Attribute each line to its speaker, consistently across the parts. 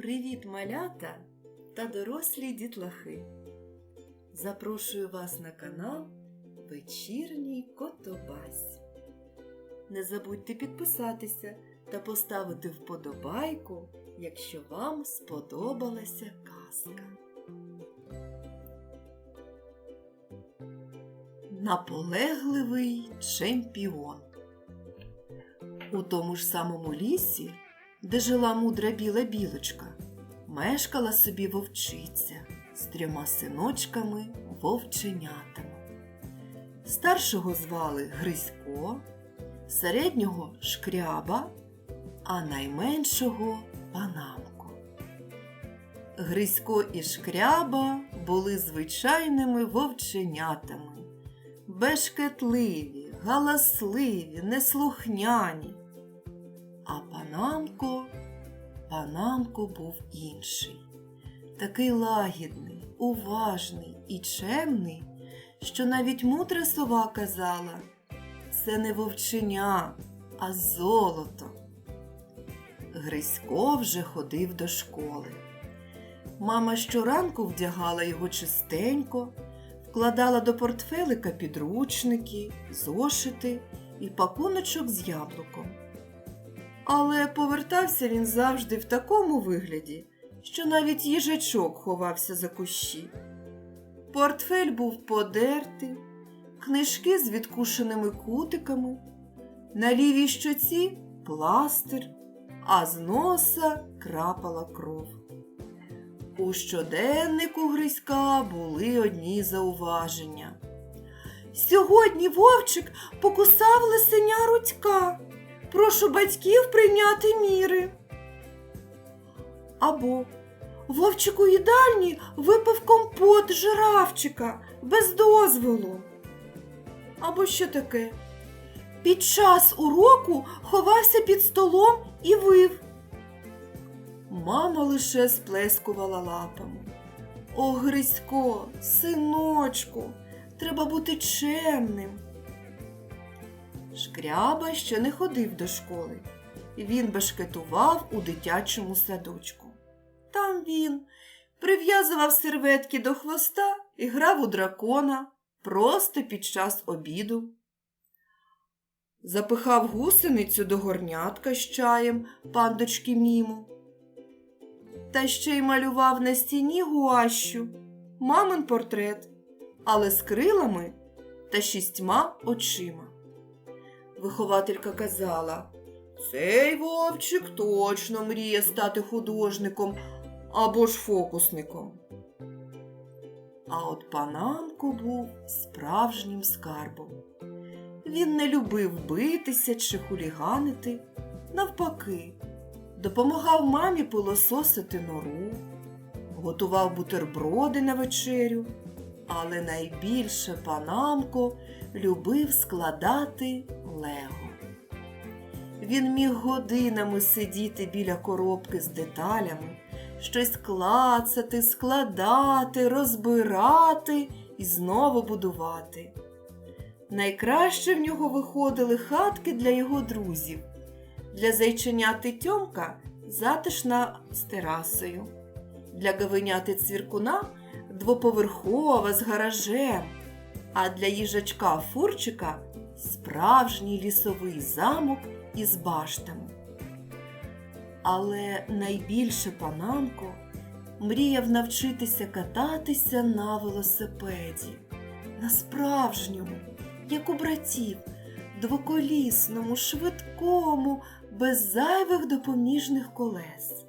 Speaker 1: Привіт, малята та дорослі дітлахи! Запрошую вас на канал Вечірній Котобась. Не забудьте підписатися та поставити вподобайку, якщо вам сподобалася казка. Наполегливий чемпіон. У тому ж самому лісі, де жила мудра біла білочка, мешкала собі вовчиця з трьома синочками вовченятами. Старшого звали Грисько, середнього шкряба, а найменшого панамко. Грисько і шкряба були звичайними вовченятами, бешкетливі, галасливі, неслухняні. А панамко, панамко був інший, такий лагідний, уважний і чемний, що навіть мудра сова казала це не вовченя, а золото. Грисько вже ходив до школи. Мама щоранку вдягала його чистенько, вкладала до портфелика підручники, зошити і пакуночок з яблуком. Але повертався він завжди в такому вигляді, що навіть їжачок ховався за кущі. Портфель був подертий, книжки з відкушеними кутиками, на лівій щоці пластир, а з носа крапала кров. У щоденнику Гриська були одні зауваження. Сьогодні вовчик покусав лисеня рудька. Прошу батьків прийняти міри. Або вовчик у їдальні випив компот жирафчика без дозволу. Або що таке? Під час уроку ховався під столом і вив. Мама лише сплескувала лапами. О, Грисько, синочку, треба бути чемним. Шкряба ще не ходив до школи. Він бешкетував у дитячому садочку. Там він прив'язував серветки до хвоста і грав у дракона просто під час обіду. Запихав гусеницю до горнятка з чаєм пандочки міму. Та ще й малював на стіні гуащу, мамин портрет, але з крилами та шістьма очима. Вихователька казала, цей вовчик точно мріє стати художником або ж фокусником. А от панамко був справжнім скарбом. Він не любив битися чи хуліганити, навпаки, допомагав мамі пилососити нору, готував бутерброди на вечерю, але найбільше панамко любив складати лего. Він міг годинами сидіти біля коробки з деталями, щось клацати, складати, розбирати і знову будувати. Найкраще в нього виходили хатки для його друзів. Для зайченяти Тьомка затишна з терасою. Для гавиняти цвіркуна двоповерхова з гаражем, а для їжачка Фурчика справжній лісовий замок із баштами. Але найбільше панамко мріяв навчитися кататися на велосипеді, на справжньому, як у братів, двоколісному, швидкому, без зайвих допоміжних колес.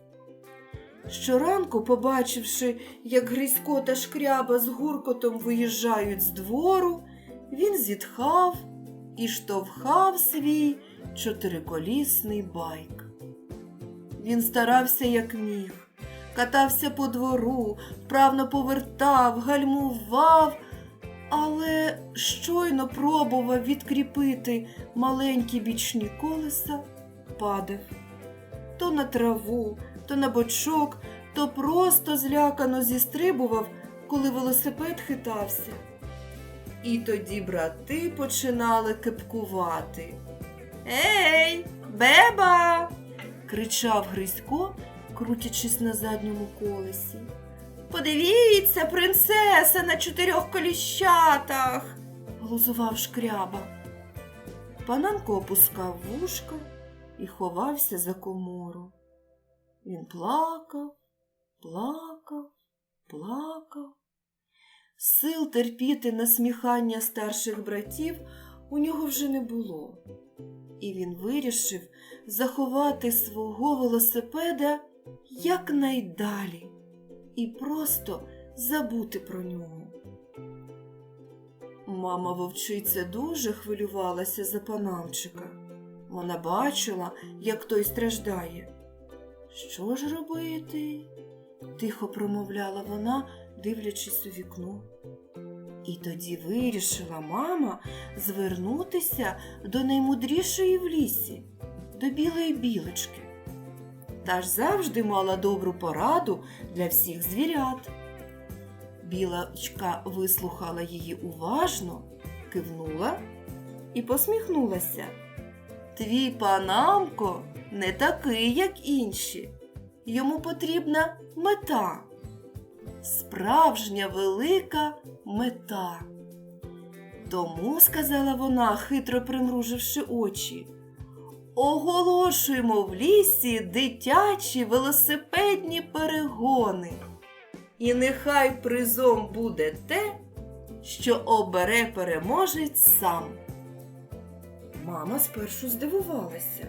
Speaker 1: Щоранку, побачивши, як Грисько та шкряба з гуркотом виїжджають з двору, він зітхав і штовхав свій чотириколісний байк. Він старався, як міг, катався по двору, вправно повертав, гальмував, але щойно пробував відкріпити маленькі бічні колеса, падав то на траву, то на бочок, то просто злякано зістрибував, коли велосипед хитався. І тоді брати починали кепкувати. Ей, беба! кричав Грисько, крутячись на задньому колесі. Подивіться, принцеса на чотирьох коліщатах, глузував шкряба. Панамко опускав вушка і ховався за комору. Він плакав, плакав, плакав. Сил терпіти насміхання старших братів у нього вже не було, і він вирішив заховати свого велосипеда якнайдалі і просто забути про нього. Мама вовчиця дуже хвилювалася за панамчика. Вона бачила, як той страждає. Що ж робити? тихо промовляла вона, дивлячись у вікно. І тоді вирішила мама звернутися до наймудрішої в лісі, до білої білочки. Та ж завжди мала добру пораду для всіх звірят. Білочка вислухала її уважно, кивнула і посміхнулася. Твій панамко не такий, як інші. Йому потрібна мета. Справжня велика мета. Тому, сказала вона, хитро примруживши очі, оголошуємо в лісі дитячі велосипедні перегони. І нехай призом буде те, що обере переможець сам. Мама спершу здивувалася,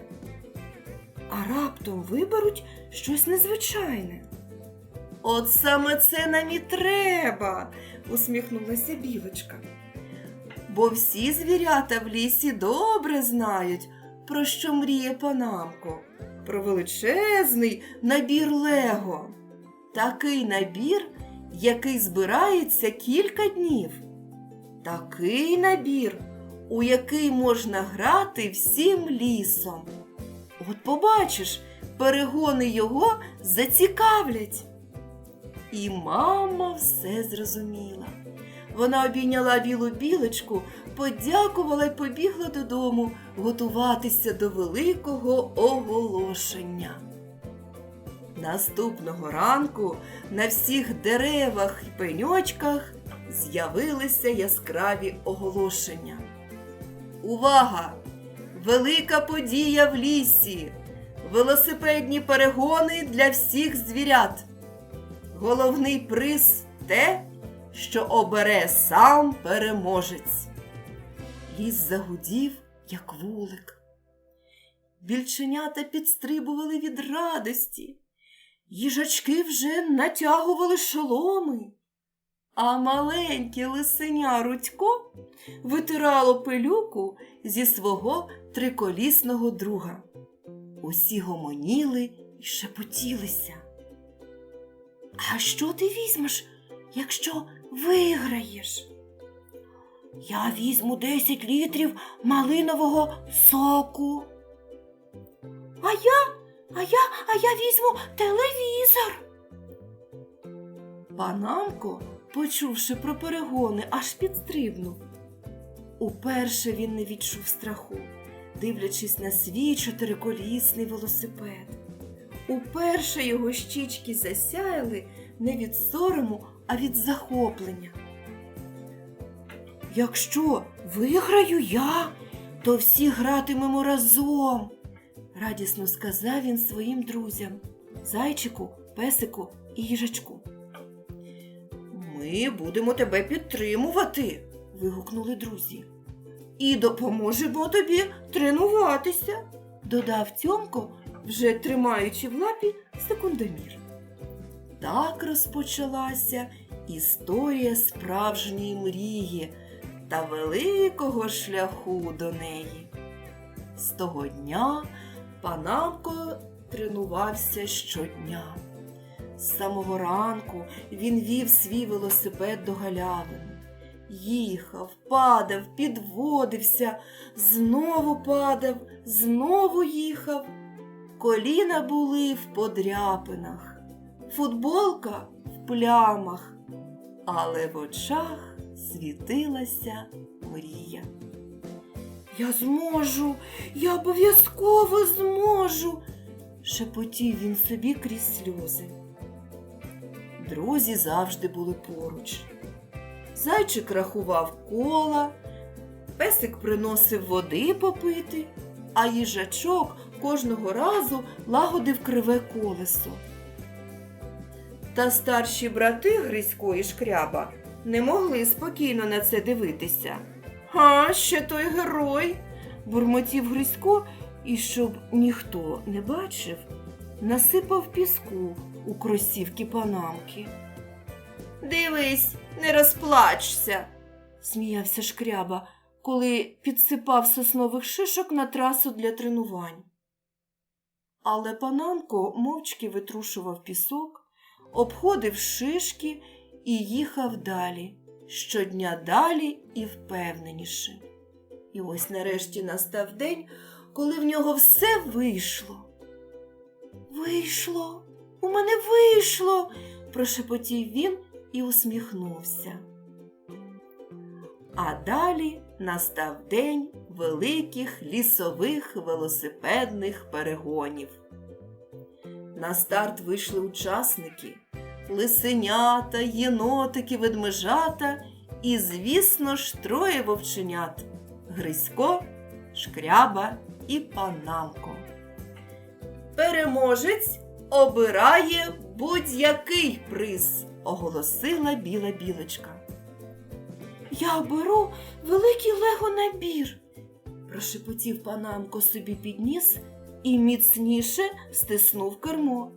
Speaker 1: а раптом виберуть щось незвичайне. От саме це нам і треба, усміхнулася білочка. Бо всі звірята в лісі добре знають, про що мріє панамко, про величезний набір Лего. Такий набір, який збирається кілька днів. Такий набір, у який можна грати всім лісом. От побачиш, перегони його зацікавлять. І мама все зрозуміла. Вона обійняла білу білочку, подякувала й побігла додому готуватися до великого оголошення. Наступного ранку на всіх деревах і пеньочках з'явилися яскраві оголошення. Увага! Велика подія в лісі! Велосипедні перегони для всіх звірят! Головний приз те, що обере сам переможець. Ліс загудів, як вулик. Більченята підстрибували від радості, їжачки вже натягували шоломи, а маленьке лисеня Рудько витирало пилюку зі свого триколісного друга. Усі гомоніли і шепотілися. А що ти візьмеш, якщо виграєш? Я візьму 10 літрів малинового соку. А я, а я, а я візьму телевізор. Панамко, почувши про перегони, аж підстрибнув. Уперше він не відчув страху, дивлячись на свій чотириколісний велосипед. Уперше його щічки засяяли не від сорому, а від захоплення. Якщо виграю я, то всі гратимемо разом, радісно сказав він своїм друзям зайчику, песику і їжачку. Ми будемо тебе підтримувати, вигукнули друзі. І допоможемо тобі тренуватися, додав Тьомко, вже тримаючи в лапі секундомір. Так розпочалася історія справжньої мрії та великого шляху до неї. З того дня Панамко тренувався щодня. З самого ранку він вів свій велосипед до галявини. Їхав, падав, підводився, знову падав, знову їхав. Коліна були в подряпинах, футболка в плямах, але в очах світилася мрія. Я зможу, я обов'язково зможу, шепотів він собі крізь сльози. Друзі завжди були поруч. Зайчик рахував кола, песик приносив води попити, а їжачок кожного разу лагодив криве колесо. Та старші брати Грисько і Шкряба не могли спокійно на це дивитися. А, ще той герой, бурмотів Грисько, і щоб ніхто не бачив, насипав піску у кросівки панамки. Дивись, не розплачся, сміявся шкряба, коли підсипав соснових шишок на трасу для тренувань. Але панамко мовчки витрушував пісок, обходив шишки і їхав далі, щодня далі і впевненіше. І ось нарешті настав день, коли в нього все вийшло. Вийшло, у мене вийшло, прошепотів він і усміхнувся. А далі настав день великих лісових велосипедних перегонів. На старт вийшли учасники лисенята, єнотики, ведмежата і, звісно ж, троє вовченят Грисько, Шкряба і Панамко. Переможець обирає будь-який приз, оголосила біла білочка. Я беру великий лего набір, прошепотів панамко собі підніс і міцніше стиснув кермо.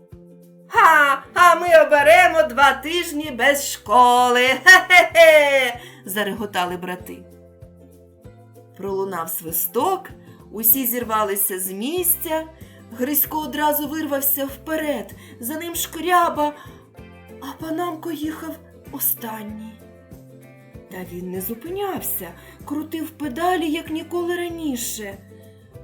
Speaker 1: Ха, а ми оберемо два тижні без школи. Хе-хе-хе. зареготали брати. Пролунав свисток, усі зірвалися з місця. Грисько одразу вирвався вперед, за ним шкряба, а панамко їхав останній. Та він не зупинявся, крутив педалі, як ніколи раніше.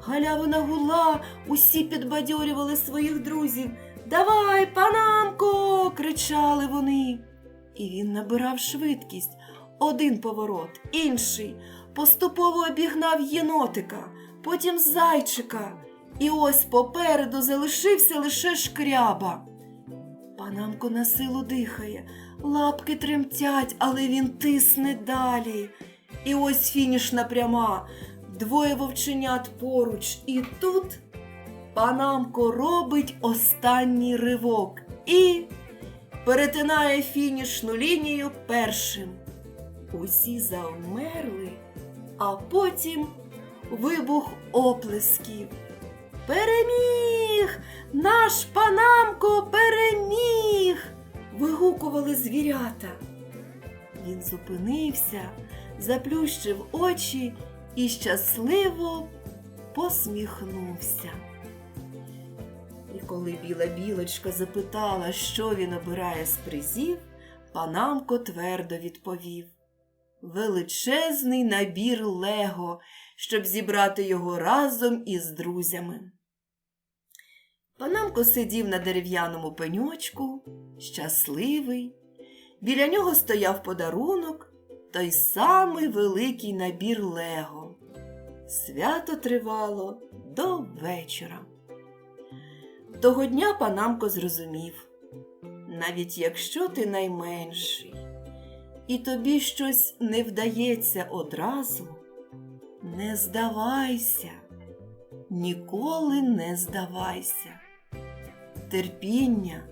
Speaker 1: Галявина гула, усі підбадьорювали своїх друзів. Давай, панамко. кричали вони. І він набирав швидкість. Один поворот, інший. Поступово обігнав єнотика, потім зайчика. І ось попереду залишився лише шкряба. Панамко на силу дихає, лапки тремтять, але він тисне далі. І ось фінішна пряма, двоє вовченят поруч, і тут панамко робить останній ривок і перетинає фінішну лінію першим. Усі завмерли, а потім вибух оплесків. Переміг! Наш панамко переміг! Вигукували звірята. Він зупинився, заплющив очі і щасливо посміхнувся. І коли біла білочка запитала, що він обирає з призів, панамко твердо відповів величезний набір Лего, щоб зібрати його разом із друзями. Панамко сидів на дерев'яному пеньочку, щасливий. Біля нього стояв подарунок, той самий великий набір Лего. Свято тривало до вечора. Того дня панамко зрозумів, навіть якщо ти найменший, і тобі щось не вдається одразу, не здавайся, ніколи не здавайся. Терпіння,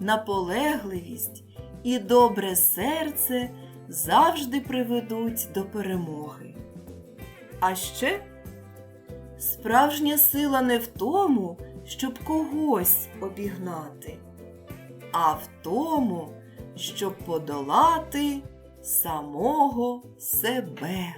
Speaker 1: наполегливість і добре серце завжди приведуть до перемоги. А ще справжня сила не в тому, щоб когось обігнати, а в тому, щоб подолати самого себе.